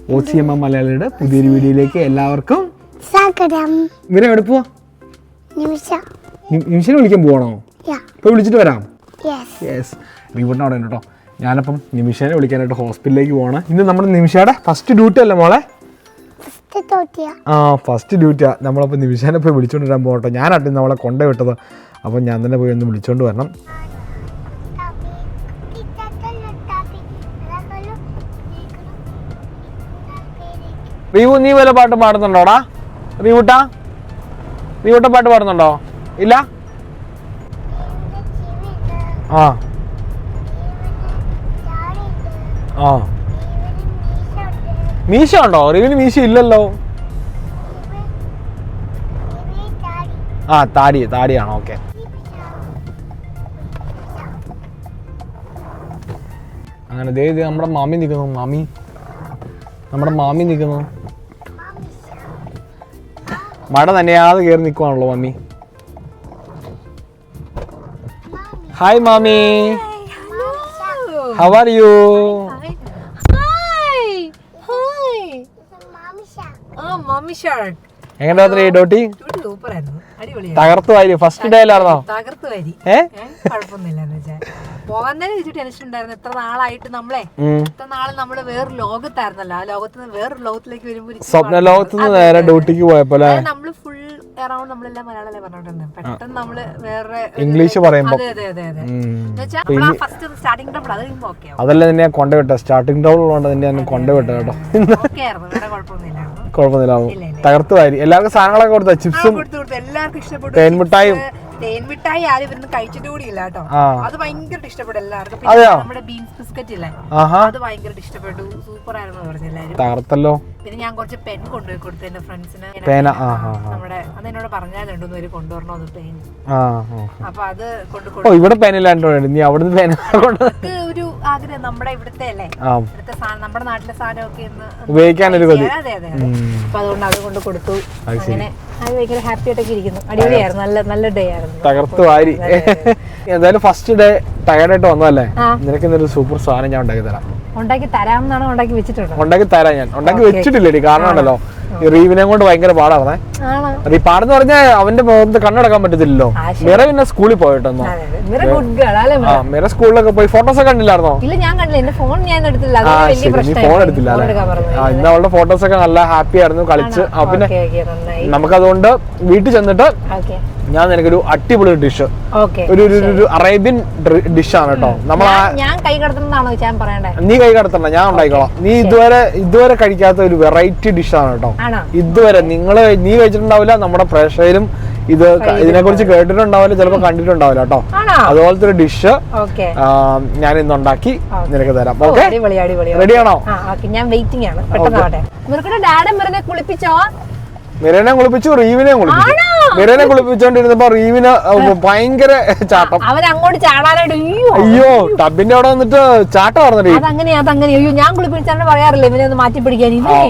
O C M M മലയാളിയുടെ പുതിയൊരു വീഡിയോയിലേക്ക് എല്ലാവർക്കും സ്വാഗതം. ഇവരെ എവിടെ പോവാ. നിമിഷ. നി- നിമിഷനെ വിളിക്കാൻ പോകണോ യാ ഇപ്പോൾ വിളിച്ചിട്ട് വരാം. യെസ് യെസ് റീവൂട്ടിന് അവിടെ ഉണ്ട് കേട്ടോ. ഞാനപ്പം നിമിഷനെ വിളിക്കാനായിട്ട് ഹോസ്പിറ്റലിലേക്ക് പോകണം ഇന്ന് നമ്മുടെ നിമിഷയുടെ ഫസ്റ്റ് ഡ്യൂട്ടി അല്ലേ മോളെ? ഫസ്റ്റ് തോട്ടിയ ആ. ഫസ്റ്റ് ഡ്യൂട്ടിയാ നമ്മളപ്പോൾ നിമിഷനെ പോയി വിളിച്ചുകൊണ്ട് വരാൻ പോകട്ടോ ഞാനാട്ടെ ഇന്ന് അവളെ കൊണ്ടേ വിട്ടത്. അപ്പം ഞാൻ തന്നെ പോയി ഒന്ന് വിളിച്ചുകൊണ്ട് വരണം. റീവു നീ വല്ല പാട്ട് പാടുന്നുണ്ടോടാ? റീവൂട്ട? റീവൂട്ട പാട്ട് പാടുന്നുണ്ടോ? ഇല്ല? ആ. ആ. മീശ ഉണ്ടോ? റീവിന് മീശ ഇല്ലല്ലോ. ആ താടി താടിയാണോ? ഓക്കെ. അങ്ങനെ ദേ നമ്മുടെ മാമി നിൽക്കുന്നു മാമി. നമ്മുടെ മാമി നിൽക്കുന്നു. മഴ നനയാതെ കയറി നിൽക്കുവാണല്ലോ മമ്മി. ഹായ് മാമി ഹൗ ആർ യു എങ്ങനെ രാത്രി ഡോട്ടി തകർത്തു വാരി ഫസ്റ്റ് ഡേ അല്ലായിരുന്നോ? തകർത്ത് വരി. ഏ? ഏ, കുഴപ്പമൊന്നുമില്ല വെച്ചാൽ പോകാൻ തന്നെ ടെൻഷൻ ഉണ്ടായിരുന്നു. എത്ര നാളായിട്ട് നമ്മളെ. എത്ര നാൾ നമ്മൾ വേറൊരു ലോകത്തായിരുന്നല്ലോ. ആ ലോകത്ത് നിന്ന് വേറൊരു ലോകത്തിലേക്ക് വരുമ്പോൾ സ്വപ്ന ലോകത്തുനിന്ന് നേരെ ഡ്യൂട്ടിക്ക് പോയപ്പോ നമ്മൾ ഫുൾ എറൗണ്ട് നമ്മളെല്ലാം മലയാളമല്ലേ പറഞ്ഞോണ്ടിരുന്നത് പെട്ടെന്ന് നമ്മൾ വേറെ ഇംഗ്ലീഷ് പറയുമ്പോ. സ്റ്റാർട്ടിംഗ് ട്രബിൾ അത് കഴിയുമ്പോ ഓക്കെ അതല്ല നിന്നെ കൊണ്ടുവിട്ടോ സ്റ്റാർട്ടിംഗ് ടൗൺ ഉള്ളതുകൊണ്ട് നിന്നെ ഞാൻ കൊണ്ടുവിട്ട കേട്ടോ. വേറെ കുഴപ്പമൊന്നുമില്ല. വാരി എല്ലാവർക്കും സാധനങ്ങളൊക്കെ കൊടുത്ത? ചിപ്സും തേൻമിഠായും. ചിപ്സ്, തേൻമിഠായി ആരും ഇവിടുന്ന് കഴിച്ചിട്ട് കൂടിയില്ല കേട്ടോ. ആ. അത് ഭയങ്കര ഇഷ്ടപ്പെട്ടു എല്ലാവർക്കും. പിന്നെ നമ്മുടെ ബീൻസ് ബിസ്ക്കറ്റ് ഇല്ലേ? അത് ഭയങ്കര ഇഷ്ടപ്പെട്ടു. സൂപ്പർ ആയിരുന്നു പറഞ്ഞു എല്ലാരും പിന്നെ ഞാൻ കുറച്ച് പെൻ കൊണ്ടുപോയി കൊടുത്തു എന്റെ ഫ്രണ്ട്സിന് പേന. നമ്മുടെ അത് എന്നോട് പറഞ്ഞാൽ ഒരു അത് പെൻ. അപ്പൊ അത് കൊണ്ടു ഇവിടെ പേനില്ലാണ്ട് നീ അവിടുന്ന് പേന ഒരു ആഗ്രഹം നമ്മുടെ ഇവിടുത്തെ അല്ലേ? ഇവിടുത്തെ സാധനം നമ്മുടെ നാട്ടിലെ സാധനമൊക്കെ ഉപയോഗിക്കാനൊരു അതെ അതെ അപ്പൊ അതുകൊണ്ട് അത് കൊണ്ട് കൊടുത്തു. അങ്ങനെ അത് ഭയങ്കര ഹാപ്പി ആയിട്ടൊക്കെ ഇരിക്കുന്നു. അടിപൊളിയായിരുന്നു. നല്ല നല്ല ഡേ ആയിരുന്നു. തകർത്ത് വാരി. എന്തായാലും ഫസ്റ്റ് ഡേ ടയർഡായിട്ട് വന്നതല്ലേ. നിനക്ക് ഇന്നൊരു സൂപ്പർ സാധനം ഞാൻ ഉണ്ടാക്കി തരാം. ഉണ്ടാക്കി തരാമെന്നാണോ ഉണ്ടാക്കി വെച്ചിട്ടുണ്ടോ ഉണ്ടാക്കി തരാം ഞാൻ. ഉണ്ടാക്കി വെച്ചിട്ടില്ലേ കാരണം ഉണ്ടല്ലോ ഈ റീവിനെ കൊണ്ട് ഭയങ്കര പാടാണേ. റീ പാടെന്ന് പറഞ്ഞാൽ അവന്റെ മുഖത്ത് കണ്ണടക്കാൻ പറ്റത്തില്ലല്ലോ. മിറ പിന്നെ സ്കൂളിൽ പോയിട്ടെന്നോ? മിറ സ്കൂളിലൊക്കെ പോയി ഫോട്ടോസ് ഒക്കെ കണ്ടില്ലായിരുന്നോ? ഇല്ല ഞാൻ കണ്ടില്ല. എന്റെ ഫോൺ ഞാൻ എടുത്തില്ല. നീ ഫോൺ എടുത്തില്ല ഇന്ന് അവളുടെ ഫോട്ടോസ് ഒക്കെ നല്ല ഹാപ്പി ആയിരുന്നു കളിച്ച്. പിന്നെ നമുക്കതുകൊണ്ട് വീട്ടിൽ ചെന്നിട്ട് ഞാൻ നിനക്കൊരു അടിപൊളി ഡിഷ് ഒരു ഒരു- ഡിഷ് ആണ് അറേബ്യൻ ഡിഷാണ് കേട്ടോ നമ്മൾ നീ കൈ കടത്തണ്ട ഞാൻ ഉണ്ടായിക്കോളാം. നീ ഇതുവരെ ഇതുവരെ കഴിക്കാത്ത ഒരു വെറൈറ്റി ഡിഷാണ് കേട്ടോ ഇതുവരെ നിങ്ങൾ നീ കഴിച്ചിട്ടുണ്ടാവില്ല നമ്മുടെ പ്രേക്ഷകരും ഇത് ഇതിനെ കുറിച്ച് കേട്ടിട്ടുണ്ടാവില്ല ചിലപ്പോൾ കണ്ടിട്ടുണ്ടാവില്ല കേട്ടോ അതുപോലത്തെ ഒരു ഡിഷ് ഓക്കെ ഞാൻ ഇന്ന് ഉണ്ടാക്കി നിനക്ക് തരാം. റെഡിയാണോ ഞാൻ വെയിറ്റിംഗ് ആണ്. മിറനെ കുളിപ്പിച്ചോ? മിരനെ കുളിപ്പിച്ചു റീവിനെ കുളിപ്പിച്ചു. മിരേനെ കുളിപ്പിച്ചോണ്ടിരുന്നപ്പോ റീവിന് ഭയങ്കര ചാട്ടം. ചാടാനായിട്ട് അയ്യോ. ടബിന്റെ അവിടെ വന്നിട്ട് ചാട്ടം പറഞ്ഞ അതങ്ങനെ അതങ്ങനെ. അയ്യോ ഞാൻ കുളിപ്പിച്ചാണ്ട് പറയാറില്ല ഇവനെ ഒന്ന് മാറ്റി പിടിക്കാൻ ഇവനെ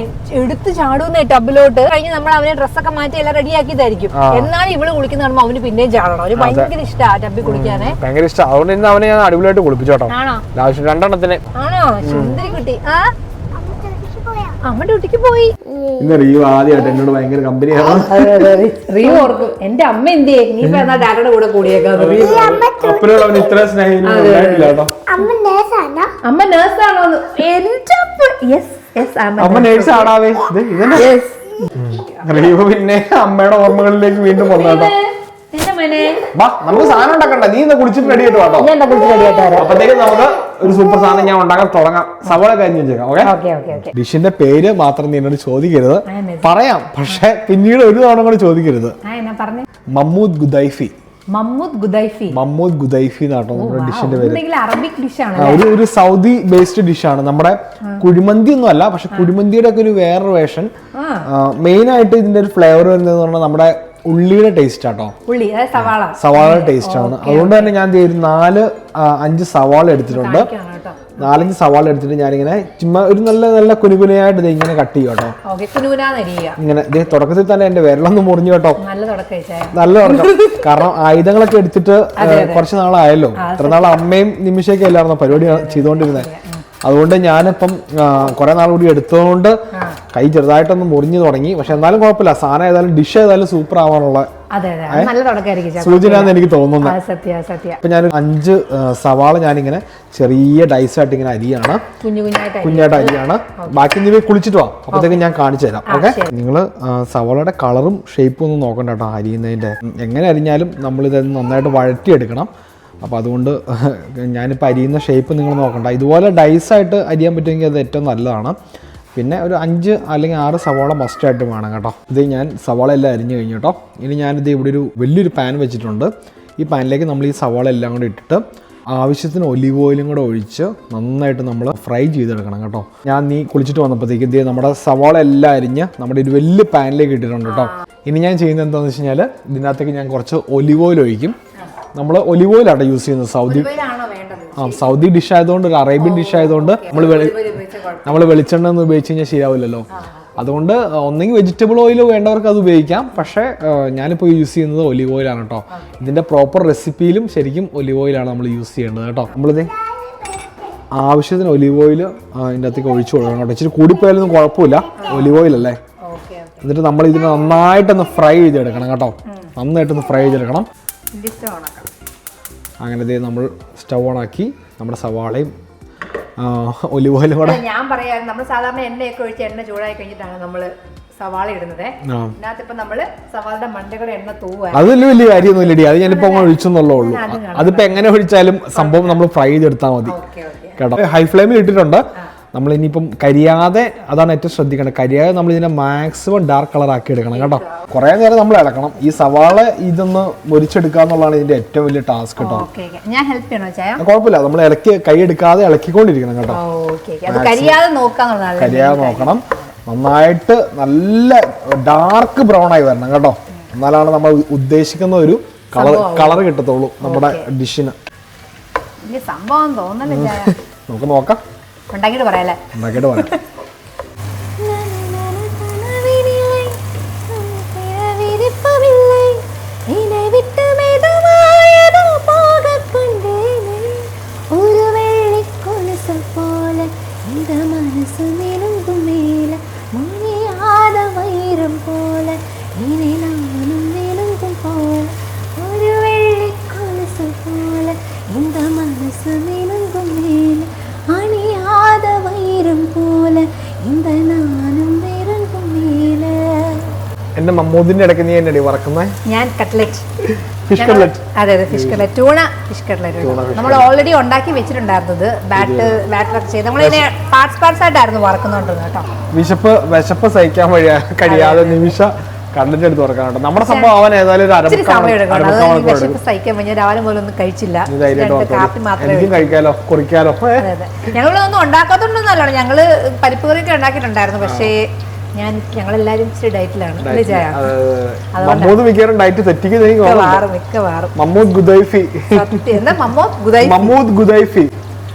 എടുത്ത് ചാടുന്നേ ടബിലോട്ട്. കഴിഞ്ഞ് നമ്മൾ അവനെ ഡ്രസ്സൊക്കെ മാറ്റി എല്ലാം റെഡിയാക്കിയതായിരിക്കും. എന്നാലും ഇവൾ കുളിക്കുന്ന കാണുമ്പോൾ അവന് പിന്നെയും ചാടണം. അവന് ഭയങ്കര ഇഷ്ടമാണ് ടബിൽ കുളിക്കാനേ. ഭയങ്കര ഇഷ്ടം. അതുകൊണ്ട് ഇന്ന് അവനെ ഞാൻ അടിപൊളിയായിട്ട് കുളിപ്പിച്ചോട്ടോ രണ്ടെണ്ണത്തിന്. ആണോ? സുന്ദരി കുട്ടി ആ? അമ്മ ഡ്യൂട്ടിക്ക് പോയി. ഇന്ന് റീവ് ആദ്യമായിട്ട് എന്നോട് ഭയങ്കര കമ്പനിയാണ്? റീവ് ഓർക്കും. എന്റെ അമ്മ എന്ത് നീ എന്നാ ഡാഡയുടെ കൂടെ കൂടിയേക്കാം അപ്പനോട് അവൻ ഇത്ര സ്നേഹം ഉണ്ടായിട്ടില്ല കേട്ടോ. അമ്മ നേഴ്സാണോ? അമ്മ നേഴ്സാണോ എന്റെ യെസ് യെസ് അമ്മ നേഴ്സ്. ആണാവേ ഇത് ഇതന്നെ. റീവ് പിന്നെ അമ്മയുടെ ഓർമ്മകളിലേക്ക് വീണ്ടും വന്നു കേട്ടോ. എന്റെ മോനെ. വാ നമുക്ക് സാധനം ഉണ്ടാക്കണ്ട. നീ ഇന്ന് കുളിച്ചിട്ട് റെഡി ആയിട്ട് കേട്ടോ ഞാൻ എന്താ കുളിച്ച് റെഡിയായിട്ട് വരാം. അപ്പത്തേക്കും നമുക്ക് ഒരു സൂപ്പർ സാധനം ഞാൻ ഉണ്ടാക്കാൻ തുടങ്ങാം. സവാള കഴിഞ്ഞ് വെച്ചേക്കാം ഓക്കെ ഓക്കെ ഓക്കെ ഓക്കെ. ഡിഷിന്റെ പേര് മാത്രം നീ എന്നോട് ചോദിക്കരുത്. പറയാം പക്ഷെ പിന്നീട് ഒരു തവണ കൂടെ ചോദിക്കരുത്. ആ എന്നാ പറഞ്ഞു. മമ്മൂദ് ഗുദൈഫി. മമ്മൂദ് ഗുദൈഫി. മമ്മൂദ് ഗുദൈഫി എന്നാട്ടോ നമ്മുടെ ഡിഷിന്റെ പേര്. എന്തെങ്കിലും അറബിക് ഡിഷ് ആണ് ആ, ഒരു ഒരു സൗദി ബേസ്ഡ് ഡിഷാണ് നമ്മുടെ കുഴിമന്തി ഒന്നും അല്ല പക്ഷെ കുഴിമന്തിയുടെ ഒക്കെ ഒരു വേറൊരു വേഷൻ ആ. മെയിൻ ആയിട്ട് ഇതിന്റെ ഒരു ഫ്ലേവർ വരുന്നത് പറഞ്ഞാൽ നമ്മുടെ ഉള്ളിയുടെ ടേസ്റ്റ് ആട്ടോ ഉള്ളി അതായത് സവാള. സവാള ടേസ്റ്റ് ആണ്. അതുകൊണ്ട് തന്നെ ഞാൻ ഒരു നാല് അഞ്ച് സവാള എടുത്തിട്ടുണ്ട്. നാലഞ്ച് സവാള എടുത്തിട്ട് ഞാനിങ്ങനെ ചുമ്മാ ഒരു നല്ല നല്ല കുനുകുനയായിട്ട് ഇത് ഇങ്ങനെ കട്ട് ചെയ്യും കേട്ടോ ഇങ്ങനെ ദേ തുടക്കത്തിൽ തന്നെ എന്റെ വിരലൊന്നും മുറിഞ്ഞു കേട്ടോ. നല്ല തുടക്കം. കാരണം ആയുധങ്ങളൊക്കെ എടുത്തിട്ട് കുറച്ച് നാളായല്ലോ. ഇത്ര നാൾ അമ്മയും നിമിഷയൊക്കെ അല്ലായിരുന്നോ പരിപാടി ചെയ്തുകൊണ്ടിരുന്നത് അതുകൊണ്ട് ഞാനിപ്പം കുറെ നാൾ കൂടി എടുത്തതുകൊണ്ട് കൈ ചെറുതായിട്ടൊന്ന് മുറിഞ്ഞു തുടങ്ങി. പക്ഷെ എന്നാലും കുഴപ്പമില്ല. സാധനം ഏതായാലും ഡിഷ് ഏതായാലും സൂപ്പർ ആവാനുള്ള. സൂചന എനിക്ക് തോന്നുന്നത് അപ്പൊ ഞാൻ അഞ്ച് സവാള ഞാനിങ്ങനെ ചെറിയ ഡൈസ് ആയിട്ട് ഇങ്ങനെ അരിയാണ്. കുഞ്ഞു കുഞ്ഞായിട്ട് അരിയാണ്. ബാക്കി നീ കുളിച്ചിട്ട് വാ. അപ്പത്തേക്ക് ഞാൻ കാണിച്ചു തരാം. ഓക്കെ? നിങ്ങൾ സവാളയുടെ കളറും ഷേപ്പും ഒന്നും നോക്കണ്ട കേട്ടോ അരിയുന്നതിന്റെ. എങ്ങനെ അരിഞ്ഞാലും നമ്മൾ ഇത് നന്നായിട്ട് വഴറ്റിയെടുക്കണം. അപ്പോൾ അതുകൊണ്ട് ഞാനിപ്പോൾ അരിയുന്ന ഷേപ്പ് നിങ്ങൾ നോക്കണ്ട. ഇതുപോലെ ഡൈസായിട്ട് അരിയാൻ പറ്റുമെങ്കിൽ അത് ഏറ്റവും നല്ലതാണ്. പിന്നെ ഒരു അഞ്ച് അല്ലെങ്കിൽ ആറ് സവാള മസ്റ്റായിട്ട് വേണം കേട്ടോ. ഇത് ഞാൻ സവാള എല്ലാം അരിഞ്ഞു കഴിഞ്ഞു കേട്ടോ. ഇനി ഞാനിത് ഇവിടെ ഒരു വലിയൊരു പാൻ വെച്ചിട്ടുണ്ട്. ഈ പാനിലേക്ക് നമ്മൾ ഈ സവാള എല്ലാം കൂടി ഇട്ടിട്ട് ആവശ്യത്തിന് ഒലിവ് ഓയിലും കൂടെ ഒഴിച്ച് നന്നായിട്ട് നമ്മൾ ഫ്രൈ ചെയ്തെടുക്കണം കേട്ടോ. ഞാൻ നീ കുളിച്ചിട്ട് വന്നപ്പോഴത്തേക്ക് ഇതേ നമ്മുടെ സവാള എല്ലാം അരിഞ്ഞ് നമ്മുടെ ഒരു വലിയ പാനിലേക്ക് ഇട്ടിട്ടുണ്ട് കേട്ടോ. ഇനി ഞാൻ ചെയ്യുന്നത് എന്താണെന്ന് വെച്ച് കഴിഞ്ഞാൽ ഇതിനകത്തേക്ക് ഞാൻ കുറച്ച് ഒലിവ് ഓയിൽ ഒഴിക്കും. നമ്മൾ ഒലിവ് ഓയിലാണ് യൂസ് ചെയ്യുന്നത്. സൗദി ആ സൗദി ഡിഷ് ആയതുകൊണ്ട് ഒരു അറേബ്യൻ ഡിഷ് ആയതുകൊണ്ട് നമ്മൾ നമ്മൾ വെളിച്ചെണ്ണ ഒന്നും ഉപയോഗിച്ച് കഴിഞ്ഞാൽ ശരിയാവില്ലല്ലോ. അതുകൊണ്ട് ഒന്നെങ്കിൽ വെജിറ്റബിൾ ഓയിൽ വേണ്ടവർക്ക് അത് ഉപയോഗിക്കാം. പക്ഷേ ഞാനിപ്പോൾ യൂസ് ചെയ്യുന്നത് ഒലിവ് ഓയിലാണ് കേട്ടോ ഇതിന്റെ പ്രോപ്പർ റെസിപ്പിയിലും ശരിക്കും ഒലിവ് ഓയിലാണ് നമ്മൾ യൂസ് ചെയ്യേണ്ടത് കേട്ടോ നമ്മളിത് ആവശ്യത്തിന് ഒലിവ് ഓയിൽ ഇതിന്റെ അകത്തേക്ക് ഒഴിച്ചു കൊടുക്കണം കേട്ടോ ഇച്ചിരി കൂടിപ്പോയാലൊന്നും കുഴപ്പമില്ല. ഒലിവ് ഓക്കെ എന്നിട്ട് നമ്മൾ ഇതിനെ നന്നായിട്ടൊന്ന് ഫ്രൈ ചെയ്തെടുക്കണം കേട്ടോ. നന്നായിട്ടൊന്ന് ഫ്രൈ ചെയ്തെടുക്കണം. അങ്ങനെ നമ്മൾ സ്റ്റൗ ഓണാക്കി നമ്മുടെ സവാളയും ഒലിവ് ഓയിലും കൂടെ. ഞാൻ പറയാം നമ്മൾ സാധാരണ എണ്ണയൊക്കെ ഒഴിച്ച് എണ്ണ ചൂടായി കഴിഞ്ഞിട്ടാണ് നമ്മൾ സവാള ഇടുന്നത്. ഇപ്പൊ നമ്മൾ സവാളയുടെ മണ്ടകളുടെ എണ്ണ തൂവാ അത് വലിയ വലിയ കാര്യമൊന്നും ഇല്ലടി. അത് ഞാനിപ്പോ ഒഴിച്ചു അതിപ്പോ എങ്ങനെ ഒഴിച്ചാലും സംഭവം നമ്മൾ ഫ്രൈ ചെയ്തെടുത്താൽ മതി. കേട്ടോ. ഹൈ ഫ്ലെയിമിൽ ഇട്ടിട്ടുണ്ട്. നമ്മൾ ഇനിയിപ്പം കരിയാതെ അതാണ് ഏറ്റവും ശ്രദ്ധിക്കേണ്ടത്. കരിയാതെ നമ്മൾ ഇതിനെ മാക്സിമം ഡാർക്ക് കളർ ആക്കി എടുക്കണം കേട്ടോ. കുറേ നേരം നമ്മൾ ഇളക്കണം ഈ സവാള ഇതൊന്ന് മുരിച്ചെടുക്കുക എന്നുള്ളതാണ് ഇതിന്റെ ഏറ്റവും വലിയ ടാസ്ക് കേട്ടോ. ഞാൻ ഹെൽപ്പ് ചെയ്യണോ ചായ? കുഴപ്പമില്ല. നമ്മൾ ഇളക്കി കൈ എടുക്കാതെ ഇളക്കിക്കൊണ്ടിരിക്കണം കേട്ടോ. അത് കരിയാതെ നോക്കണം. നന്നായിട്ട് നല്ല ഡാർക്ക് ബ്രൗൺ ആയി വരണം കേട്ടോ. എന്നാലാണ് നമ്മൾ ഉദ്ദേശിക്കുന്ന ഒരു കളർ കളർ കിട്ടത്തുള്ളൂ നമ്മുടെ ഡിഷിന് സംഭവം തോന്നലില്ല നമുക്ക് നോക്കാം. ഉണ്ടാക്കിയിട്ട് പറയാല്ലേ? ഒരു പറയാം പോലെ ഇതാ മമ്മൂദിന്റെ ഇടയ്ക്ക് നീ എന്നടി വറക്കുന്നേ? ഞാൻ കട്ട്ലറ്റ്. Fish cutlet. അതെ അതെ fish cutlet. Tuna fish cutlet നമ്മൾ ഓൾറെഡി ഉണ്ടാക്കി വെച്ചിട്ടുണ്ടായിരുന്നത്. ബാറ്റ് ബാറ്ററൊക്കെ ചെയ്ത്. നമ്മളിങ്ങനെ പാർട്സ് പാർട്സ് ആയിട്ടായിരുന്നു വറക്കുന്നുണ്ടെന്ന് കേട്ടോ. വിശപ്പ് വിശപ്പ് സഹിക്കാൻ വഴിയാ കഴിയാതെ നിമിഷ കണ്ടന്റ് എടുത്ത് നമ്മുടെ സംഭവം അവൻ ഏതായാലും സഹിക്കാൻ രാവിലെ പോലും ഒന്നും കഴിച്ചില്ല. എനിക്കും കഴിക്കാലോ കുറിക്കാലോ. ഞങ്ങളൊന്നും ഉണ്ടാക്കാത്തോണ്ടൊന്നല്ല ഞങ്ങൾ പരിപ്പ് കറിയൊക്കെ ഉണ്ടാക്കിയിട്ടുണ്ടായിരുന്നു. പക്ഷേ ഞാൻ ഞങ്ങളെല്ലാരും ഇച്ചിരി ഡയറ്റിലാണ് മമ്മൂദ് മിക്കവാറും ഡയറ്റ് തെറ്റിക്കുന്നത് മിക്കവാറും മിക്കവാറും. മമ്മൂദ് ഗുദൈഫി. സത്യം. എന്താ മമ്മൂദ് ഗുദൈഫി? മമ്മൂദ് ഗുദൈഫി.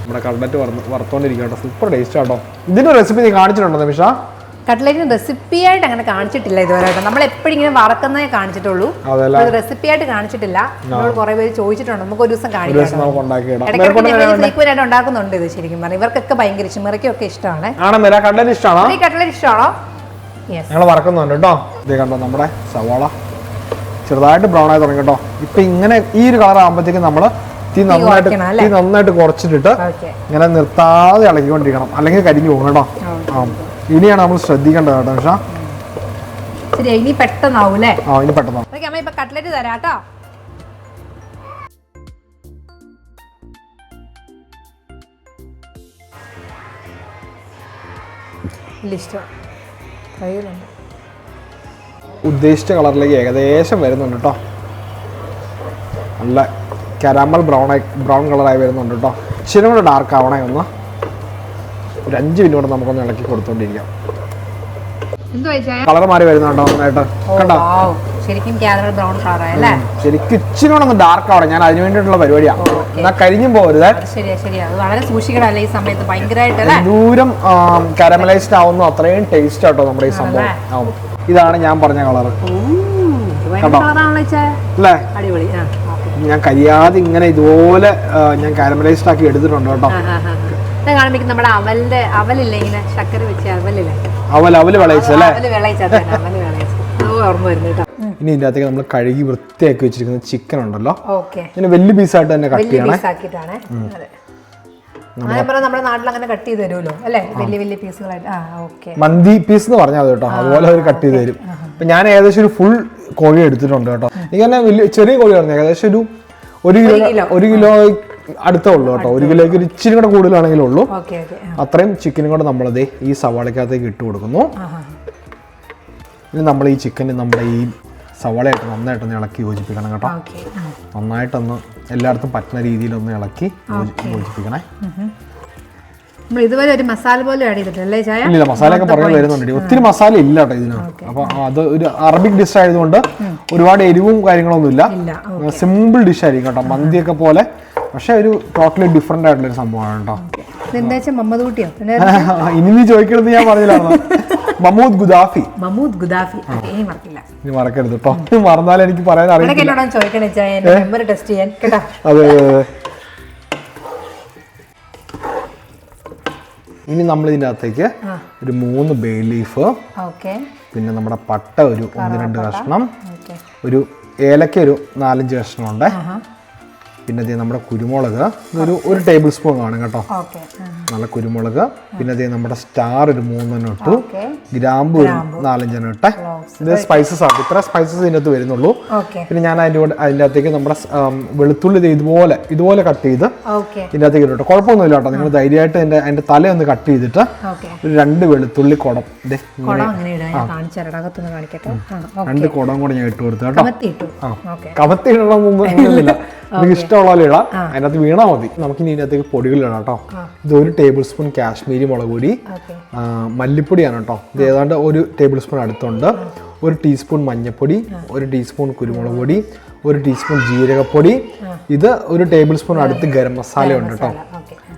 നമ്മുടെ കട്ലറ്റ് വറുത്തോണ്ടിരിക്കും കേട്ടോ. സൂപ്പർ ടേസ്റ്റ് ആട്ടോ. ഇതിന്റെ റെസിപ്പി നീ കാണിച്ചിട്ടുണ്ടോ നിമിഷ? കട്ട്ലറ്റിന് റെസിപ്പി ആയിട്ട് അങ്ങനെ കാണിച്ചിട്ടില്ല ഇതുവരെ നമ്മൾ എപ്പോഴും ഇങ്ങനെ വറക്കുന്നതേ കാണിച്ചിട്ടുള്ളൂ. അതല്ല റെസിപ്പി ആയിട്ട് കാണിച്ചിട്ടില്ല. നമ്മൾ കുറെ പേര് ചോദിച്ചിട്ടുണ്ട്. നമുക്ക് ഒരു ദിവസം കാണിക്കാം ഉണ്ടാക്കുന്നുണ്ട് ഇത് ശരിക്കും പറഞ്ഞാൽ. ഇവർക്കൊക്കെ ഭയങ്കര ഇഷ്ടമാണ്. ആണോ? നില കണ്ടന്റ് ഇഷ്ടമാണോ? ഈ കട്ട്ലറ്റ് ഇഷ്ടമാണോ? ഞങ്ങൾ വറക്കുന്നുണ്ട് കേട്ടോ. ഇത് കണ്ടോ നമ്മുടെ സവാള? ചെറുതായിട്ട് ബ്രൗൺ ആയി തുടങ്ങി കേട്ടോ. ഇപ്പൊ ഇങ്ങനെ ഈ ഒരു കളർ ആകുമ്പോഴത്തേക്കും നമ്മൾ തീ നന്നായിട്ട് തീ നന്നായിട്ട് കുറച്ചിട്ടിട്ട് ഇങ്ങനെ നിർത്താതെ ഇളക്കിക്കൊണ്ടിരിക്കണം അല്ലെങ്കിൽ കരിഞ്ഞു പോകും കേട്ടോ. ആ. ഇനിയാണ് നമ്മൾ ശ്രദ്ധിക്കേണ്ടത് കേട്ടോ പക്ഷേ ശരി ഇനി പെട്ടെന്നാവും അല്ലേ? ആ ഇനി ഓക്കെ അമ്മ ഇപ്പൊ കട്ട്ലറ്റ് തരാം കേട്ടോ. ഇഷ്ടം. കഴിയുന്നുണ്ട് ഉദ്ദേശിച്ച കളറിലേക്ക് ഏകദേശം വരുന്നുണ്ട് കേട്ടോ നല്ല കരാമൽ ബ്രൗൺ ആയി ബ്രൗൺ കളറായി വരുന്നുണ്ട് കേട്ടോ ഇച്ചിരി കൂടെ ഡാർക്ക് ആവണേ ഒന്ന്. ഒരു അഞ്ച് മിനിറ്റ് കൂടെ നമുക്കൊന്ന് ഇളക്കി കൊടുത്തോണ്ടിരിക്കാം. കളർ മാറി വരുന്നുണ്ടോ നന്നായിട്ട്. കണ്ടോ? ശരിക്കും ശരിക്കും ഇച്ചിരി കൂടെ ഒന്ന് ഡാർക്ക് ആവണം. ഞാൻ അതിന് വേണ്ടിയിട്ടുള്ള പരിപാടിയാണ് എന്നാൽ കരിഞ്ഞും പോകരുത് അത് ശരിയാ ശരിയാ. അത് വളരെ സൂക്ഷിക്കണം അല്ലേ ഈ സമയത്ത്? ഭയങ്കരമായിട്ട് ദൂരം കാരമലൈസ്ഡ് ആവുന്നു. അത്രയും ടേസ്റ്റ് ആട്ടോ നമ്മുടെ ഈ സംഭവം. ഇതാണ് ഞാൻ പറഞ്ഞ കളർ അല്ലേ? അടിപൊളി. ഞാൻ കരിയാതെ ഇങ്ങനെ ഇതുപോലെ ഞാൻ കാരമലൈസ്ഡ് ആക്കി എടുത്തിട്ടുണ്ട് കേട്ടോ. കാണുമ്പോൾ നമ്മുടെ അവലിന്റെ അവലില്ലേ ഇങ്ങനെ ശർക്കര വെച്ച അവലില്ലേ? അവൽ അവൽ വിളയിച്ചല്ലേ ഓർമ്മ വരുന്നു കേട്ടോ. ഇനി ഇതിന്റെ അകത്തേക്ക് നമ്മൾ കഴുകി വൃത്തിയാക്കി വെച്ചിരിക്കുന്ന ചിക്കൻ ഉണ്ടല്ലോ. ഇതിന് വലിയ പീസായിട്ട് തന്നെ കട്ട് ചെയ്യണേ. നമ്മുടെ നാട്ടിൽ അങ്ങനെ കട്ട് ചെയ്ത് തരുമല്ലോ അല്ലേ? വലിയ വലിയ പീസുകളായിട്ട് മന്തി പീസ് എന്ന് പറഞ്ഞാൽ കേട്ടോ. അതുപോലെ അവർ കട്ട് ചെയ്ത് തരും. അപ്പൊ ഞാൻ ഏകദേശം ഒരു ഫുൾ കോഴി എടുത്തിട്ടുണ്ട് കേട്ടോ. എനിക്ക് തന്നെ വലിയ ചെറിയ കോഴിയായിരുന്നു ഏകദേശം ഒരു ഒരു കിലോ ഒരു കിലോ അടുത്തേ ഉള്ളൂ കേട്ടോ. ഒരു കിലോയ്ക്ക് ഒരു ഇച്ചിരി കൂടെ കൂടുതലാണെങ്കിലേ ഉള്ളൂ. അത്രയും ചിക്കനും കൂടെ നമ്മളത് ഈ സവാളക്കകത്തേക്ക് ഇട്ട് കൊടുക്കുന്നു. ഇനി നമ്മൾ ഈ ചിക്കൻ നമ്മുടെ ഈ സവാളയായിട്ട് നന്നായിട്ടൊന്ന് ഇളക്കി യോജിപ്പിക്കണം കേട്ടോ. നന്നായിട്ടൊന്ന് എല്ലായിടത്തും പറ്റുന്ന രീതിയിലൊന്ന് ഇളക്കി യോജി- യോജിപ്പിക്കണേ. നമ്മൾ ഇതുവരെ ഒരു മസാല പോലും ആഡ് ചെയ്തിട്ടില്ല അല്ലേ ചായ ഇല്ല മസാല ഒക്കെ പറഞ്ഞു വരുന്നുണ്ട്. ഒത്തിരി മസാല ഇല്ല കേട്ടോ ഇതിന്. അപ്പൊ അത് ഒരു അറബിക് ഡിഷ് ആയതുകൊണ്ട് ഒരുപാട് എരിവും കാര്യങ്ങളൊന്നും ഇല്ല. സിമ്പിൾ ഡിഷ് ആയിരിക്കും കേട്ടോ. മന്തിയൊക്കെ പോലെ. പക്ഷെ ഒരു ടോട്ടലി ഡിഫറെന്റ് ആയിട്ടുള്ള ഒരു സംഭവമാണ് കേട്ടോ. ഇനി നീ ചോദിക്കരുത് ഞാൻ പറഞ്ഞില്ലായിരുന്നു മമൂദ് ഗുദാഫി. മമൂദ് ഗുദാഫി. ഇനി മറക്കില്ല. ഇനി മറക്കരുത് കേട്ടോ മറന്നാലും എനിക്ക് പറയാൻ അറിയില്ല ചോദിക്കണേ ചായ ടെസ്റ്റ് ചെയ്യാൻ കേട്ടാ? അതെ. ഇനി നമ്മൾ ഇതിനകത്തേക്ക് ഒരു മൂന്ന് ബേ ലീഫ് പിന്നെ നമ്മുടെ പട്ട ഒരു ഒന്ന് രണ്ട് കഷ്ണം ഒരു ഏലക്ക ഒരു നാലഞ്ച് കഷ്ണം ഉണ്ട്. പിന്നെ അതേ നമ്മുടെ കുരുമുളക്. ഒരു ഒരു ടേബിൾ സ്പൂൺ ആണ് കേട്ടോ. നല്ല കുരുമുളക്. പിന്നെ അതേ നമ്മുടെ സ്റ്റാർ ഒരു മൂന്നെണ്ണം ഇട്ടു. ഗ്രാമ്പു ഒരു നാലഞ്ചെണ്ണം ഇട്ടെ. ഇത് സ്പൈസസ് ആണ്. ഇത്ര സ്പൈസസ് ഇതിനകത്ത് വരുന്നുള്ളൂ. പിന്നെ ഞാൻ അതിന്റെ കൂടെ അതിന്റെ അകത്തേക്ക് നമ്മുടെ വെളുത്തുള്ളി ഇതുപോലെ ഇതുപോലെ കട്ട് ചെയ്ത് ഇതിന്റെ അകത്തേക്ക് ഇട്ടു കുഴപ്പമൊന്നുമില്ല കേട്ടോ. നിങ്ങൾ ധൈര്യമായിട്ട് അതിന്റെ അതിന്റെ തല ഒന്ന് കട്ട് ചെയ്തിട്ട് ഒരു രണ്ട് വെളുത്തുള്ളി കുടം. രണ്ട് കുടം കൂടെ ഞാൻ ഇട്ട് കൊടുത്തു കേട്ടോ. കവത്തി അങ്ങനെയൊന്നുമില്ല നിങ്ങൾക്ക് ഇഷ്ടമുള്ള ഇടാം. അതിനകത്ത് വീണാൽ മതി. നമുക്ക് ഇനി ഇതിനകത്തേക്ക് പൊടികൾ ഇടാം കേട്ടോ. ഇത് ഒരു ടേബിൾ സ്പൂൺ കാശ്മീരി മുളക് പൊടി. മല്ലിപ്പൊടിയാണ് കേട്ടോ. ഇത് ഏതാണ്ട് ഒരു ടേബിൾ സ്പൂൺ അടുത്തുണ്ട്. ഒരു ടീസ്പൂൺ മഞ്ഞൾപ്പൊടി ഒരു ടീസ്പൂൺ കുരുമുളക് പൊടി ഒരു ടീസ്പൂൺ ജീരകപ്പൊടി. ഇത് ഒരു ടേബിൾ സ്പൂൺ അടുത്ത് ഗരം മസാല ഉണ്ട് കേട്ടോ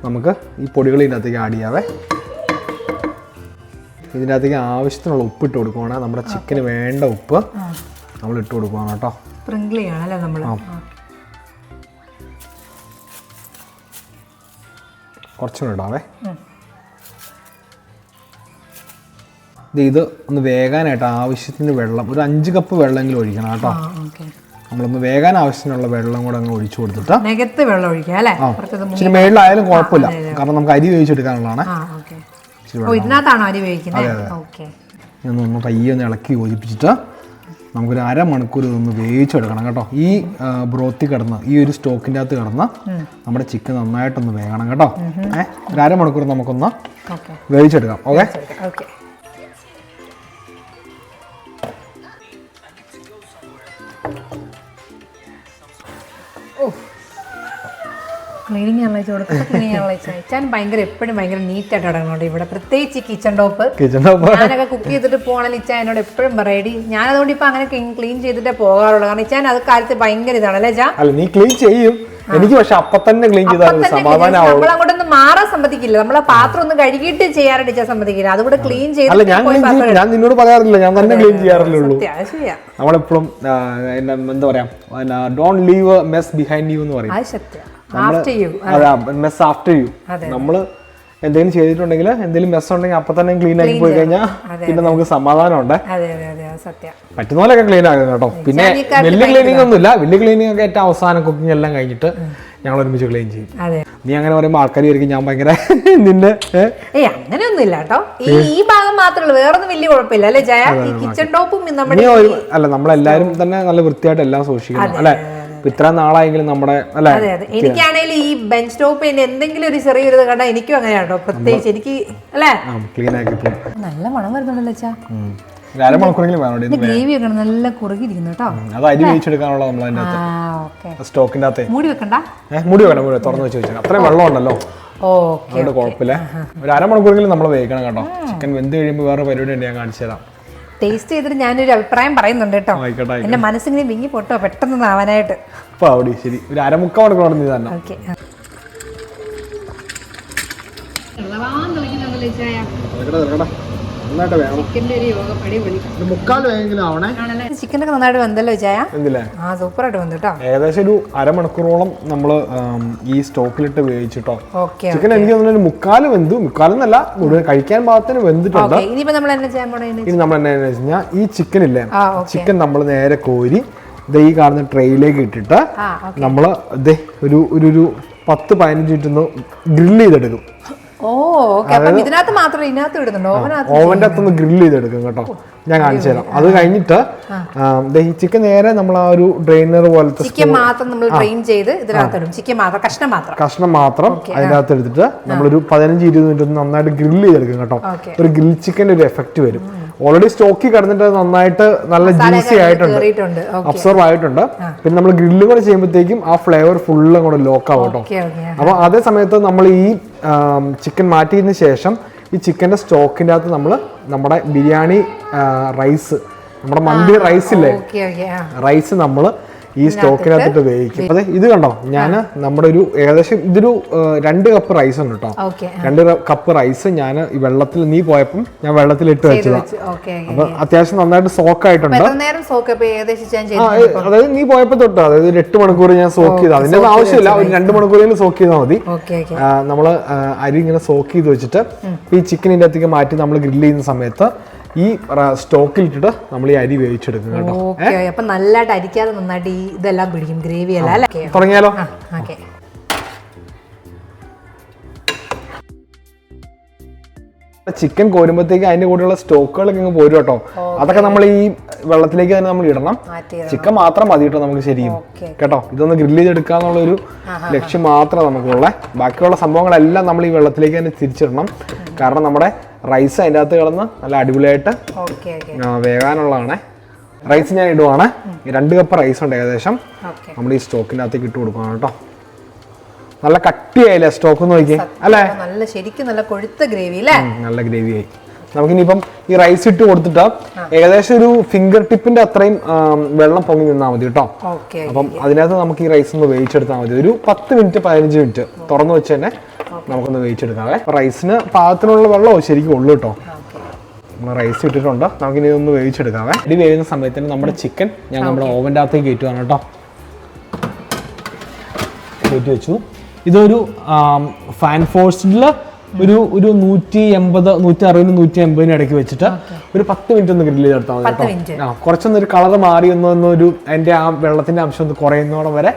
നമുക്ക് ഈ പൊടികൾ ഇതിനകത്തേക്ക് ആഡ് ചെയ്യാവേ. ഇതിനകത്തേക്ക് ആവശ്യത്തിനുള്ള ഉപ്പ് ഇട്ട് കൊടുക്കുവാണ്. നമ്മുടെ ചിക്കന് വേണ്ട ഉപ്പ് നമ്മൾ ഇട്ട് കൊടുക്കുവാണ് കേട്ടോ കുറച്ചുകൂടെ ഇടാവേ. ഇത് ഒന്ന് വേകാനായിട്ട് ആവശ്യത്തിന് വെള്ളം ഒരു അഞ്ച് കപ്പ് വെള്ളമെങ്കിലും ഒഴിക്കണം കേട്ടോ. നമ്മളൊന്ന് വേകാൻ ആവശ്യത്തിനുള്ള വെള്ളം കൂടെ അങ്ങ് ഒഴിച്ചു കൊടുത്തിട്ട് നികത്ത് വെള്ളം അല്ലേ? ഇച്ചിരി മേളിലായാലും കുഴപ്പമില്ല കാരണം നമുക്ക് അരി വേവിച്ചെടുക്കാനുള്ളതാണ്. ഇതിനകത്താണോ അരി വേവിക്കുന്നത് ഒന്ന് പയ്യെ ഒന്ന് ഇളക്കി യോജിപ്പിച്ചിട്ട് നമുക്കൊരു അരമണിക്കൂർ ഇതൊന്ന് വേവിച്ചെടുക്കണം കേട്ടോ. ഈ ബ്രോത്തി കിടന്ന് ഈ ഒരു സ്റ്റോക്കിന്റെ അകത്ത് കിടന്ന് നമ്മുടെ ചിക്കൻ നന്നായിട്ടൊന്ന് വേകണം കേട്ടോ. ഏഹ് ഒരു അരമണിക്കൂർ നമുക്കൊന്ന് ഓക്കെ? വേവിച്ചെടുക്കാം. ഓക്കെ. ക്ലീനിങ് ആണല്ലോ കൊടുക്കുന്നത് ക്ലീനിങ് ആണല്ലോ അയച്ചാൽ ഭയങ്കര എപ്പോഴും ഭയങ്കര നീറ്റ് ആയിട്ട് ഇവിടെ. പ്രത്യേകിച്ച് കിച്ചൺ ടോപ്പ് കിച്ചന്റെ ഞാനൊക്കെ കുക്ക് ചെയ്തിട്ട് പോകണമെന്ന് ഇച്ചാൻ എന്നോട് എപ്പോഴും പറയടി ഞാൻ അതുകൊണ്ട് ഇപ്പൊ അങ്ങനെ ക്ലീൻ ചെയ്തിട്ടേ പോകാറുള്ളൂ. കാരണം ഇച്ചാൻ അത് കാര്യത്തിൽ ഭയങ്കര ഇതാണ് അല്ലേ ചാ അല്ല നീ ക്ലീൻ ചെയ്യും. എനിക്ക് പക്ഷെ അപ്പൊ തന്നെ ക്ലീൻ ചെയ്താൽ നമ്മൾ അങ്ങോട്ടൊന്നും മാറാൻ സമ്മതിക്കില്ല. നമ്മളെ പാത്രം ഒന്ന് കഴുകിയിട്ട് ചെയ്യാനായിട്ട് ഇച്ചാൻ സമ്മതിക്കില്ല. അതുകൂടെ ക്ലീൻ ചെയ്ത് ഞാൻ ക്ലീൻ ചെയ്യും. ഞാൻ നിന്നോട് പറയാറില്ല. ഞാൻ തന്നെ ക്ലീൻ ചെയ്യാറില്ലുള്ളൂ നമ്മളെപ്പോഴും എന്താ പറയാ? Don't leave mess behind you എന്ന് പറയും. മെസ് ആഫ്റ്റർ യു നമ്മൾ എന്തെങ്കിലും ചെയ്തിട്ടുണ്ടെങ്കിൽ എന്തെങ്കിലും മെസ് ഉണ്ടെങ്കിൽ അപ്പൊ തന്നെ ക്ലീൻ ആക്കി പോയി കഴിഞ്ഞാൽ പിന്നെ നമുക്ക് സമാധാനം ഉണ്ട് പറ്റുന്ന പോലെയൊക്കെ ക്ലീൻ ആകും കേട്ടോ. പിന്നെ വലിയ ക്ലീനിങ് ഒന്നും ഇല്ല വലിയ ക്ലീനിങ് ഒക്കെ ഏറ്റവും അവസാന കുക്കിംഗ് എല്ലാം കഴിഞ്ഞിട്ട് ഞങ്ങൾ ഒരുമിച്ച് ക്ലീൻ ചെയ്യും. നീ അങ്ങനെ പറയുമ്പോൾ ആൾക്കാർ ആയിരിക്കും ഞാൻ ഭയങ്കര നിന്നെ ഏ? അങ്ങനെയൊന്നും അങ്ങനെയൊന്നുമില്ല കേട്ടോ. ഈ ഈ ഭാഗം മാത്രമേ വേറൊന്നും വലിയ കുഴപ്പമില്ല അല്ലേ ജയ? കിച്ചൺ ടോപ്പും നമ്മുടെ അല്ല നമ്മളെല്ലാരും തന്നെ നല്ല വൃത്തിയായിട്ട് എല്ലാം സൂക്ഷിക്കണം അല്ലെ? ഇത്ര നാളായെങ്കിലും നമ്മുടെ അല്ലെ? അതെ അതെ. എനിക്കാണെങ്കിൽ ഈ ബെഞ്ച് ടോപ്പ് എന്തെങ്കിലും ഒരു ചെറിയൊരു ഇത് കണ്ടാൽ എനിക്കും അങ്ങനെയാണ് കേട്ടോ പ്രത്യേകിച്ച് എനിക്ക് അല്ലേ? ക്ലീൻ ആക്കി നല്ല മണം വരുന്നുണ്ടല്ലോ ചാ അരമണിക്കൂറെങ്കിലും വേണം ഇവിടെ ഇരുന്ന്. ഗ്രേവി ഒക്കെ നല്ല കുറുകിയിരിക്കുന്നു കേട്ടോ. അത് അരി വേവിച്ചെടുക്കാനുള്ള നമ്മൾ അതിന്റെ ആ അകത്ത് ഓക്കെ സ്റ്റോക്കിന്റെ അകത്തെ. മൂടി വെക്കണ്ട? മുടി വേണം മുടി തുറന്ന് വെച്ച് വെച്ചാൽ അത്രയും വെള്ളം ഉണ്ടല്ലോ. അതുകൊണ്ട് കുഴപ്പമില്ല. ഒരു അരമണിക്കൂറെങ്കിലും നമ്മൾ വേവിക്കണം കേട്ടോ. ചിക്കൻ വെന്ത് കഴിയുമ്പോൾ വേറെ പരിപാടി ഉണ്ട് ഞാൻ കാണിച്ചു തരാം. ടേസ്റ്റ് ചെയ്തിട്ട് ഞാനൊരു അഭിപ്രായം പറയുന്നുണ്ട് കേട്ടോ. എന്റെ മനസ്സിങ്ങനെ വിങ്ങി പോട്ടോ പെട്ടെന്ന് ആവാനായിട്ട് ശരി. ഒരു അരമുക്കാൽ മണിക്കൂർ നീ തന്നെ. ഓക്കെ നന്നായിട്ട് വേണം ചിക്കന്റെ ഒരു മുക്കാൽ ആവണേ. നന്നായിട്ട് വെന്തല്ലോ എന്തില്ലേ ആ സൂപ്പറായിട്ട് വന്നു കേട്ടോ ഏകദേശം ഒരു അരമണിക്കൂറോളം നമ്മൾ ഈ സ്റ്റോക്കിലിട്ട് വേവിച്ചിട്ടോ ചിക്കൻ എനിക്ക് തോന്നുന്നു മുക്കാൽ വെന്തു. മുക്കാലെന്നല്ല മുഴുവൻ കഴിക്കാൻ പാകത്തിന് വെന്തിട്ടുണ്ട്. ഇനിയിപ്പോ നമ്മൾ എന്നാ ചെയ്യാൻ പോണേ? ഇനി നമ്മൾ എന്നാ കഴിഞ്ഞാൽ ഈ ചിക്കൻ ഇല്ലേ ചിക്കൻ നമ്മൾ നേരെ കോരി ഈ കാണുന്ന ട്രെയിലേക്ക് ഇട്ടിട്ട് നമ്മൾ നമ്മൾ ഒരു ഒരു പത്ത് പതിനഞ്ച് മിനിറ്റ് ഒന്ന് ഗ്രില്ല് ചെയ്തെടുക്കും. ഓ ഇതിനകത്ത് മാത്രം ഇതിനകത്ത് ഇടുന്നുണ്ടോ? ഓവനകത്ത് ഓവന്റെ അകത്തൊന്ന് ഗ്രില്ല് ചെയ്തെടുക്കും കേട്ടോ. ഞാൻ കാണിച്ചു തരാം. അത് കഴിഞ്ഞിട്ട് ചിക്കൻ നേരെ നമ്മൾ ആ ഒരു ഡ്രെയിനർ പോലത്തെ ചിക്കൻ മാത്രം നമ്മൾ ഡ്രെയിൻ ചെയ്ത് ഇതിനകത്ത് ഇടും. ചിക്കൻ മാത്രം കഷ്ണം മാത്രം. കഷ്ണം മാത്രം അതിനകത്ത് എടുത്തിട്ട് നമ്മളൊരു പതിനഞ്ച് ഇരുപത് മിനിറ്റ് നന്നായിട്ട് ഗ്രില്ല് ചെയ്തെടുക്കും കേട്ടോ. ഒരു ഗ്രിൽ ചിക്കന്റെ ഒരു എഫക്റ്റ് വരും. ഓൾറെഡി സ്റ്റോക്കിൽ കിടന്നിട്ട് നന്നായിട്ട് നല്ല ജ്യൂസി ആയിട്ടുണ്ട്. അബ്സോർവ് ആയിട്ടുണ്ട്. പിന്നെ നമ്മൾ ഗ്രില്ല് കൂടെ ചെയ്യുമ്പോഴത്തേക്കും ആ ഫ്ലേവർ ഫുള്ള് അങ്ങോട്ട് ലോക്ക് ആവും കേട്ടോ. അപ്പോൾ അതേ സമയത്ത് നമ്മൾ ഈ ചിക്കൻ മാറ്റിയതിന് ശേഷം ഈ ചിക്കന്റെ സ്റ്റോക്കിന്റെ അകത്ത് നമ്മൾ നമ്മുടെ ബിരിയാണി റൈസ് നമ്മുടെ മന്തി റൈസ് ഇല്ലേ? റൈസ് നമ്മൾ ഈ സ്റ്റോക്കിനകത്തിട്ട് വേവിക്കും. അതെ ഇത് കണ്ടോ? ഞാൻ നമ്മുടെ ഒരു ഏകദേശം ഇതൊരു രണ്ട് കപ്പ് റൈസ് ഉണ്ട് കേട്ടോ രണ്ട് കപ്പ് റൈസ് ഞാൻ ഈ വെള്ളത്തിൽ നീ പോയപ്പം ഞാൻ വെള്ളത്തിൽ ഇട്ട് വെച്ചതാ. അപ്പൊ അത്യാവശ്യം നന്നായിട്ട് സോക്ക് ആയിട്ടുണ്ട്. അതായത് നീ പോയപ്പോ തൊട്ട് അതായത് ഒരു എട്ട് മണിക്കൂർ ഞാൻ സോക്ക് ചെയ്താൽ അതിന്റെ ആവശ്യമില്ല. ഒരു രണ്ട് മണിക്കൂറെങ്കിലും സോക്ക് ചെയ്താൽ മതി. നമ്മൾ അരി ഇങ്ങനെ സോക്ക് ചെയ്ത് വെച്ചിട്ട് ഈ ചിക്കനിന്റെ അകത്തേക്ക് മാറ്റി നമ്മൾ ഗ്രില്ല് ചെയ്യുന്ന സമയത്ത് ഈ സ്റ്റോക്കിൽ ഇട്ടിട്ട് നമ്മൾ ഈ അരി വേവിച്ചെടുക്കും കേട്ടോ. അപ്പൊ നല്ലതായിട്ട് അരിക്കാതെ നന്നായിട്ട് ഈ ഇതെല്ലാം പിടിക്കും ഗ്രേവി എല്ലാം അല്ലേ? തുടങ്ങിയാലോ? ഓക്കെ. ചിക്കൻ കോരുമ്പോഴത്തേക്ക് അതിന്റെ കൂടെയുള്ള സ്റ്റോക്കുകളൊക്കെ അങ്ങ് പോരും കേട്ടോ. അതൊക്കെ നമ്മൾ ഈ വെള്ളത്തിലേക്ക് തന്നെ നമ്മൾ ഇടണം. ചിക്കൻ മാത്രം മതി കേട്ടോ നമുക്ക് ശരിയും കേട്ടോ? ഇതൊന്ന് ഗ്രില്ല് ചെയ്തെടുക്കാന്നുള്ള ഒരു ലക്ഷ്യം മാത്രമേ നമുക്കുള്ളേ. ബാക്കിയുള്ള സംഭവങ്ങളെല്ലാം നമ്മൾ ഈ വെള്ളത്തിലേക്ക് തന്നെ തിരിച്ചിടണം. കാരണം നമ്മുടെ റൈസ് അതിന്റെ അകത്ത് കിടന്ന് നല്ല അടിപൊളിയായിട്ട് വേകാനുള്ളതാണ്. റൈസ് ഞാൻ ഇടുവാണ്. രണ്ട് കപ്പ് റൈസ് ഉണ്ട് ഏകദേശം. നമ്മൾ ഈ സ്റ്റോക്കിന്റെ അകത്തേക്ക് ഇട്ട് കൊടുക്കണം കേട്ടോ. നല്ല കട്ടിയായില്ലേ സ്റ്റോക്ക് നോക്കി അല്ലേ? നല്ല ശരിക്കും നല്ല കൊഴുത്ത ഗ്രേവി അല്ലേ? നല്ല ഗ്രേവി ആയി. നമുക്കിനിയിപ്പം ഈ റൈസ് ഇട്ട് കൊടുത്തിട്ട് ഏകദേശം ഒരു ഫിംഗർ ടിപ്പിന്റെ അത്രയും വെള്ളം പൊങ്ങി നിന്നാൽ മതി കേട്ടോ. അപ്പം അതിനകത്ത് നമുക്ക് ഈ റൈസ് ഒന്ന് വേവിച്ചെടുത്താൽ മതി. ഒരു പത്ത് മിനിറ്റ് പതിനഞ്ച് മിനിറ്റ് തുറന്നു വെച്ച് തന്നെ നമുക്കൊന്ന് വേവിച്ചെടുക്കാവേ. റൈസിന് പാകത്തിനുള്ള വെള്ളമോ ശരിക്കും ഉള്ളു കേട്ടോ. നമ്മൾ റൈസ് ഇട്ടിട്ടുണ്ട്. നമുക്കിനി ഒന്ന് വേവിച്ചെടുക്കാവേ. ഇടി വേവുന്ന സമയത്തിന് നമ്മുടെ ചിക്കൻ ഞാൻ നമ്മുടെ ഓവന്റെ അകത്തേക്ക് കയറ്റുവാണ് കേട്ടോ. കയറ്റി വെച്ചു. ഇതൊരു ഫാൻ ഫോഴ്സിൽ ഒരു ഒരു നൂറ്റി എൺപത് നൂറ്റി അറുപത് നൂറ്റി എൺപതിന് ഇടയ്ക്ക് വെച്ചിട്ട് ഒരു പത്ത് മിനിറ്റ് ഒന്ന് ഗ്രില്ല് ചെയ്തെടുത്താൽ മതി കേട്ടോ. ആ കുറച്ചൊന്ന് ഒരു കളർ മാറി ഒന്ന് ഒരു അതിന്റെ ആ വെള്ളത്തിന്റെ അംശം ഒന്ന് കുറയുന്നോടെ വരെ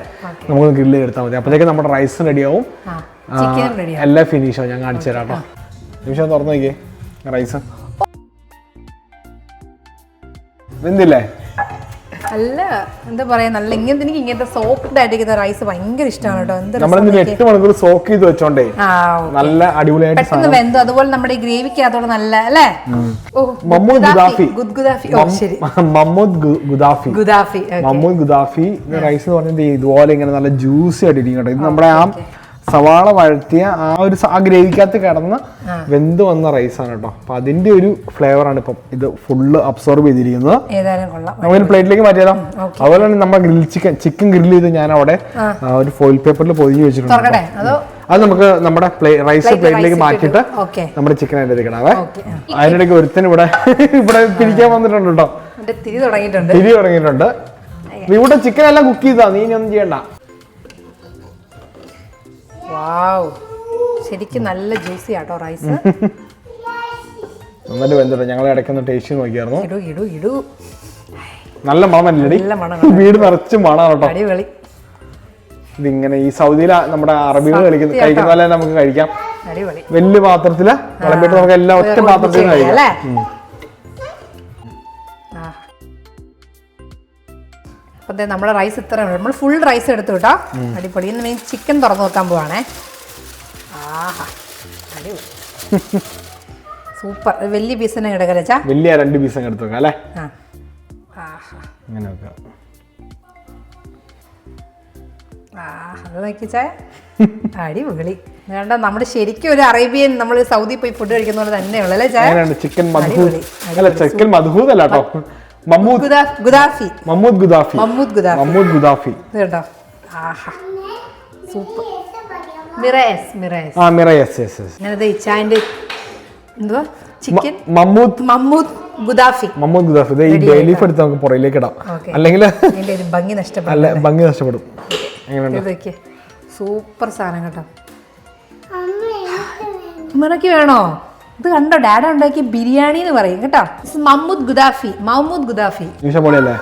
നമുക്ക് ഗ്രില്ല് ചെയ്തെടുത്താൽ മതി. അപ്പോഴത്തേക്ക് നമ്മുടെ റൈസ് റെഡിയാവും എല്ലാം ഫിനിഷാവും ഞാൻ കാണിച്ചു തരാം കേട്ടോ. നിമിഷം തുറന്നു നോക്കിയേ. റൈസ് വെന്തില്ലേ? നല്ല എന്താ പറയാ നല്ല ഇങ്ങനത്തെ എനിക്ക് ഇങ്ങനത്തെ സോഫ്റ്റ് ആയിട്ടിരിക്കുന്ന റൈസ് ഭയങ്കര ഇഷ്ടമാണ് കേട്ടോ. എന്ത് എട്ട് മണിക്കൂർ സോക്ക് ചെയ്ത് വെച്ചോണ്ടേ നല്ല അടിപൊളിയായിട്ട് പെട്ടെന്ന് വെന്തു. അതുപോലെ നമ്മുടെ ഗ്രേവിക്ക് അതോടെ നല്ല അല്ലേ? Mahmoud Gudafi. ഓ ശരി. Mahmoud Gudafi. Gudafi. Mahmoud Gudafi. Rice എന്ന് പറഞ്ഞത് ഇതുപോലെ ഇങ്ങനെ നല്ല ജ്യൂസി ആയിട്ട് ഇരിക്കും കേട്ടോ ഇത് നമ്മുടെ ആ സവാള വഴത്തിയ ആ ഒരു ആഗ്രഹിക്കാത്ത ആ ഗ്രേവിക്കകത്ത് കിടന്ന് വെന്ത് വന്ന റൈസാണ് കേട്ടോ അപ്പൊ അതിന്റെ ഒരു ഫ്ലേവർ ആണ് ഇപ്പം ഇത് ഫുള്ള് അബ്സോർബ് ചെയ്തിരിക്കുന്നത്. ഏതായാലും കൊള്ളാം. നമുക്ക് പ്ലേറ്റിലേക്ക് മാറ്റിയാലോ അതുപോലെ തന്നെ നമ്മുടെ ഗ്രിൽ ചിക്കൻ ചിക്കൻ ഗ്രിൽ ചെയ്ത് ഞാൻ അവിടെ ഒരു ഫോയിൽ പേപ്പറിൽ പൊതിഞ്ഞ് വെച്ചിട്ടുണ്ട് അതോ? നമുക്ക് നമ്മുടെ റൈസ് പ്ലേറ്റിലേക്ക് മാറ്റിട്ട് മാറ്റിയിട്ട് നമ്മുടെ ചിക്കൻ അതിന്റെ ഇരിക്കണവേ ഓക്കെ അതിനിടയ്ക്ക് ഒരുത്തൻ ഇവിടെ ഇവിടെ പിരിക്കാൻ വന്നിട്ടുണ്ട് കേട്ടോ തിരി തുടങ്ങിയിട്ടുണ്ട്. ഇവിടെ ചിക്കൻ എല്ലാം കുക്ക് ചെയ്താ. നീ ഇനി ഒന്നും ചെയ്യണ്ട. വാവ്. ശരിക്കും നല്ല ജ്യൂസി ആട്ടോ റൈസ്. നന്നായിട്ട് ഞങ്ങൾ ഇടയ്ക്കൊന്ന് ടേസ്റ്റ് നോക്കിയായിരുന്നു. ഇടു ഇടു ഇടു. നല്ല മണമല്ലേ നല്ല മണമാണ്. വീട് നിറച്ച് കേട്ടോ. അടിപൊളി. ഇതിങ്ങനെ ഈ സൗദിയിൽ നമ്മുടെ അറബികൾ കളിക്കുന്ന കഴിക്കുന്ന പോലെ നമുക്ക് കഴിക്കാം. അടിപൊളി. വലിയ പാത്രത്തിൽ വിളമ്പിട്ട് നമുക്ക് എല്ലാം ഒറ്റ പാത്രത്തിലും പാത്രത്തിൽ കഴിക്കാം. അല്ലേ? അപ്പൊ നമ്മൾ നമ്മുടെ റൈസ് ഇത്ര നമ്മൾ ഫുൾ റൈസ് എടുത്തു കേട്ടോ അടിപൊളി. ഇന്ന് ചിക്കൻ തുറന്നു നോക്കാൻ പോവാണേ. ആഹാ. അടിപൊളി. സൂപ്പർ. വലിയ പീസ് തന്നെ കിടക്കല വലിയ രണ്ട് പീസ് എടുത്തു നോക്കാം അല്ലേ? അങ്ങനെ നോക്കാം അത് നോക്കിച്ചാ അടിപൊളി. വേണ്ട നമ്മുടെ ശരിക്കും ഒരു അറേബ്യൻ നമ്മൾ സൗദി പോയി ഫുഡ് കഴിക്കുന്ന പോലെ തന്നെയുള്ളൂ അല്ലേ ചിക്കൻ മധു ചിക്കൻ കേട്ടോ മമ്മൂദ് ഗുദാഫി. മമ്മൂദ് ഗുദാഫി. മമ്മൂദ് ഗുദാഫി. മമ്മൂദ് ഗുദാഫി. ഇത് കേട്ടോ ആഹാ. സൂപ്പർ. മിറേസ് മിറേസ്. ആ മിറ യെസ് യെസ് യെസ് ഞാനത് ഇച്ചാന്റെ എന്തുവാ? ചിക്കൻ? മമ്മൂത്ത് മമ്മൂത്ത് ഗുദാഫി. മമ്മൂത്ത് ഗുദാഫി. ഇത് ഈ ഡെയിലി എടുത്ത് നമുക്ക് പുറയിലേക്ക് ഇടാം. അല്ലെങ്കിൽ ഭംഗി അല്ല ഭംഗി നഷ്ടപ്പെടും. എങ്ങനെയുണ്ട്? ഇതൊക്കെ സൂപ്പർ സാധനം കേട്ടോ. ഉമ്മറയ്ക്ക് വേണോ? ഇത് കണ്ടോ? ഡാഡ ഉണ്ടാക്കിയ ബിരിയാണി എന്ന് പറയും കേട്ടോ. മമ്മൂദ് ഗുദാഫി മമ്മൂദ് ഗുദാഫി പൊളിയല്ലേ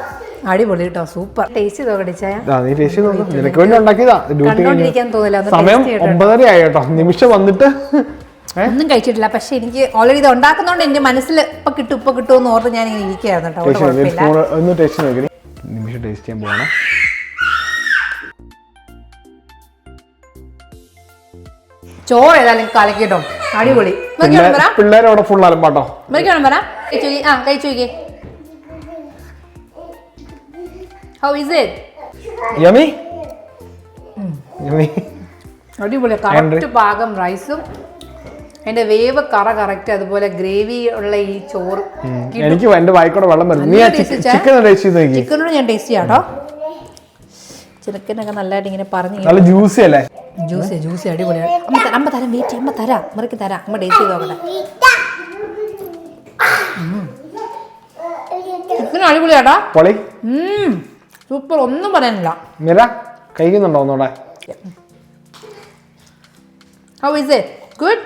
അടിപൊളി കേട്ടോ സൂപ്പർ ടേസ്റ്റ് കണ്ടോണ്ടിരിക്കാൻ തോന്നില്ല നിമിഷം വന്നിട്ട് ഒന്നും കഴിച്ചിട്ടില്ല. പക്ഷെ എനിക്ക് ഓൾറെഡി ഇത് ഉണ്ടാക്കുന്നതുകൊണ്ട് എന്റെ മനസ്സിൽ ഇപ്പൊ കിട്ടും ഇപ്പൊ കിട്ടുമെന്ന് ഓർത്ത് ഞാൻ ഇങ്ങനെ ഇരിക്കുകയായിരുന്നു കേട്ടോ. ടേസ്റ്റ് ചെയ്യാൻ കുഴപ്പമില്ല ചോറ് ഏതായാലും കലക്കിട്ടോ അടിപൊളി പിള്ളേരോടെ ഫുൾ അലമ്പാട്ടോ? നോക്കിയാണോ പറ കഴിച്ചു നോക്കി ആ കഴിച്ചു നോക്കി how is it yummy? Yummy? അടിപൊളി. കറക്റ്റ് പാകം റൈസും എന്റെ വേവ് കറ കറക്റ്റ് അതുപോലെ ഗ്രേവി ഉള്ള ഈ ചോറ് എനിക്ക് എന്റെ വായിക്കൂടെ വെള്ളം. ചിക്കൻ ചിക്കനോട് ഞാൻ ടേസ്റ്റ് ചെയ്യാം കേട്ടോ ചിക്കനൊക്കെ നല്ലതായിട്ട് ഇങ്ങനെ പറഞ്ഞു നല്ല ജ്യൂസി അല്ലേ? ജ്യൂസി ജ്യൂസി അടിപൊളിയാണ് അമ്മ തരാം അമ്മ തരാം വെയിറ്റ് അമ്മ തരാം മുറയ്ക്ക് തരാം. അമ്മ ടേസ്റ്റ് ചെയ്ത് നോക്കട്ടെ ചിക്കൻ അടിപൊളിയാടാ. പൊളി. സൂപ്പർ ഒന്നും പറയാനില്ല. മിറ കഴിക്കുന്നുണ്ടോ ഒന്നൂടെ ഹൗ ഇസ് ഇറ്റ് ഗുഡ്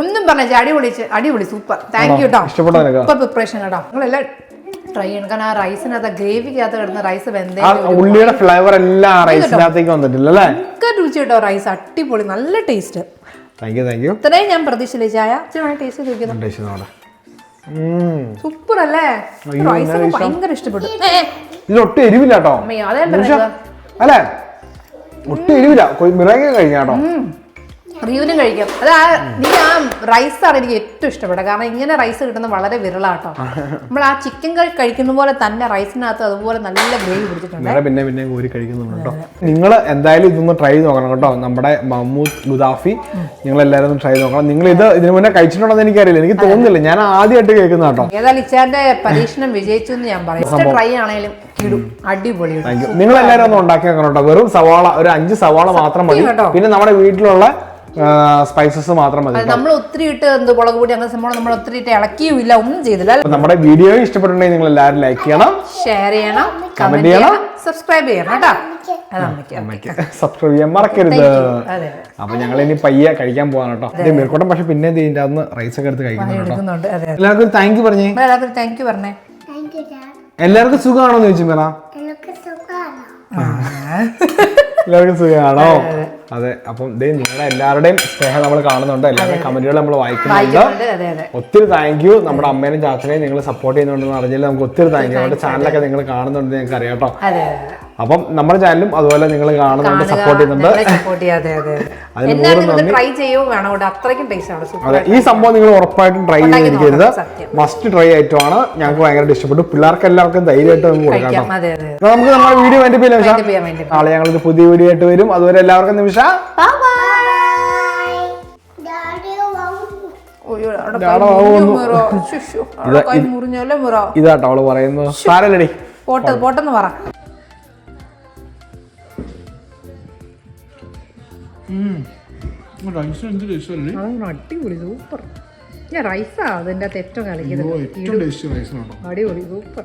ഒന്നും പറഞ്ഞ അടിപൊളി അടിപൊളി സൂപ്പർ. താങ്ക് യു കേട്ടോ സൂപ്പർ പ്രിപ്പറേഷൻ കേട്ടോ നിങ്ങളെല്ലാം ട്രൈ ചെയ്യണം. കാരണം ആ റൈസിനകത്ത് ഗ്രേവിക്കകത്ത് കിടന്ന റൈസ് വെന്തേ ഉള്ളിയുടെ ഫ്ലേവർ എല്ലാം റൈസിനകത്തേക്ക് വന്നിട്ടില്ല അല്ലേ? രുചി കേട്ടോ റൈസ് അടിപൊളി. നല്ല taste thank you thank you ഇത്രയും ഞാൻ പ്രതീക്ഷിച്ചില്ല. ചായ ടേസ്റ്റ് നോക്കിയത് സൂപ്പർ അല്ലേ? റൈസ് ഭയങ്കര ഇഷ്ടപ്പെട്ടു. ഇതിലൊട്ടും എരിവില്ല കേട്ടോ. അല്ലേ? ഒട്ടും എരിവില്ല. മിറകെ കഴിഞ്ഞാട്ടോ റിയൂനും കഴിക്കാം. അത് ആ നീ ആ റൈസ് ആണ് എനിക്ക് ഏറ്റവും ഇഷ്ടപ്പെട്ടത്. കാരണം ഇങ്ങനെ റൈസ് കിട്ടുന്നത് വളരെ വിരളാട്ടോ. നമ്മൾ ആ ചിക്കൻ കറി കഴിക്കുന്ന പോലെ തന്നെ റൈസിനകത്ത് അതുപോലെ നല്ല ഗ്രേവി പിടിച്ചിട്ടുണ്ട്. പിന്നെ പിന്നെ കോരി കഴിക്കുന്നുണ്ട് കേട്ടോ. നിങ്ങൾ എന്തായാലും ഇതൊന്ന് ട്രൈ നോക്കണം കേട്ടോ. നമ്മുടെ മമ്മൂദ് ഗുദാഫി നിങ്ങൾ എല്ലാവരും ഒന്ന് ട്രൈ നോക്കണം. നിങ്ങൾ ഇത് ഇതിനു മുന്നേ കഴിച്ചിട്ടുണ്ടോ എന്ന് എനിക്കറിയില്ല. എനിക്ക് തോന്നുന്നില്ല. ഞാൻ ആദ്യമായിട്ട് കേൾക്കുന്ന കേട്ടോ. ഏതായാലും ഇച്ചാന്റെ പരീക്ഷണം വിജയിച്ചു എന്ന് ഞാൻ പറയാം. ട്രൈ ആണെങ്കിലും അടിപൊളി നിങ്ങൾ എല്ലാവരും ഒന്ന് ഉണ്ടാക്കി നോക്കണം കേട്ടോ. വെറും സവാള ഒരു അഞ്ച് സവാള മാത്രം മതി. പിന്നെ നമ്മുടെ വീട്ടിലുള്ള സ്പൈസസ് മാത്രം മതി നമ്മൾ ഒത്തിരി ഇട്ട് എന്ത് മുളക് പൊടി അങ്ങനെ സംഭവം നമ്മൾ ഒത്തിരി ഇട്ട് ഇളക്കിയും ഇല്ല ഒന്നും ചെയ്തില്ല നമ്മുടെ വീഡിയോ ഇഷ്ടപ്പെട്ടുണ്ടെങ്കിൽ നിങ്ങൾ എല്ലാവരും ലൈക്ക് ചെയ്യണം ഷെയർ ചെയ്യണം കമന്റ് ചെയ്യണം. സബ്സ്ക്രൈബ് ചെയ്യണം കേട്ടോ. സബ്സ്ക്രൈബ് ചെയ്യാൻ മറക്കരുത്. അതെ അപ്പൊ ഞങ്ങൾ ഇനി പയ്യെ കഴിക്കാൻ പോവാണ് കേട്ടോ. മേൽക്കോട്ടം പക്ഷെ പിന്നെ ഇതിന്റെ അന്ന് റൈസ് ഒക്കെ എടുത്ത് കഴിക്കുന്നുണ്ട് എല്ലാവർക്കും താങ്ക് യു പറഞ്ഞേ. എല്ലാവർക്കും താങ്ക് യു പറഞ്ഞേ. എല്ലാവർക്കും സുഖമാണോ? എന്ന് ചോദിച്ചു മേറ എല്ലാവർക്കും സുഖമാണോ അതെ അപ്പം ദേ നിങ്ങളുടെ എല്ലാവരുടെയും സ്നേഹം നമ്മൾ കാണുന്നുണ്ട്. എല്ലാവരുടെയും കമന്റുകൾ നമ്മൾ വായിക്കുന്നുണ്ട്. ഒത്തിരി താങ്ക് യു നമ്മുടെ അമ്മേനും ചാച്ചനെയും നിങ്ങൾ സപ്പോർട്ട് ചെയ്യുന്നുണ്ടെന്ന് അറിഞ്ഞാൽ നമുക്ക് ഒത്തിരി താങ്ക് യു നമ്മുടെ ചാനലൊക്കെ നിങ്ങൾ കാണുന്നുണ്ട് ഞങ്ങൾക്ക് അറിയാം കേട്ടോ അപ്പം നമ്മുടെ ചാനലും അതുപോലെ നിങ്ങൾ കാണുന്നുണ്ട് സപ്പോർട്ട് ചെയ്യുന്നുണ്ട്. ട്രൈ അത്രയ്ക്കും അതെ ഈ സംഭവം നിങ്ങൾ ഉറപ്പായിട്ടും ട്രൈ ചെയ്തിരിക്കരുത് മസ്റ്റ് ട്രൈ ആയിട്ടുമാണ് ഞങ്ങൾക്ക് ഭയങ്കര ഇഷ്ടപ്പെട്ടു. പിള്ളേർക്ക് എല്ലാവർക്കും ധൈര്യമായിട്ട് നമുക്ക് കൊടുക്കാം നമുക്ക് നമ്മുടെ വീഡിയോ വേണ്ടി പോയില്ല നാളെ ഞങ്ങളൊരു പുതിയ വീഡിയോ ആയിട്ട് വരും. അതുവരെ എല്ലാവർക്കും നിമിഷ. ഇതാട്ടോ അവൾ പറയുന്നത്. സാരല്ലടി. പോട്ടെ പോട്ടെന്ന് പറ. അടിപൊളി സൂപ്പർ ഞാൻ റൈസാ അതിന്റെ അകത്ത് ഏറ്റവും കളിക്കുന്നത് അടിപൊളി സൂപ്പർ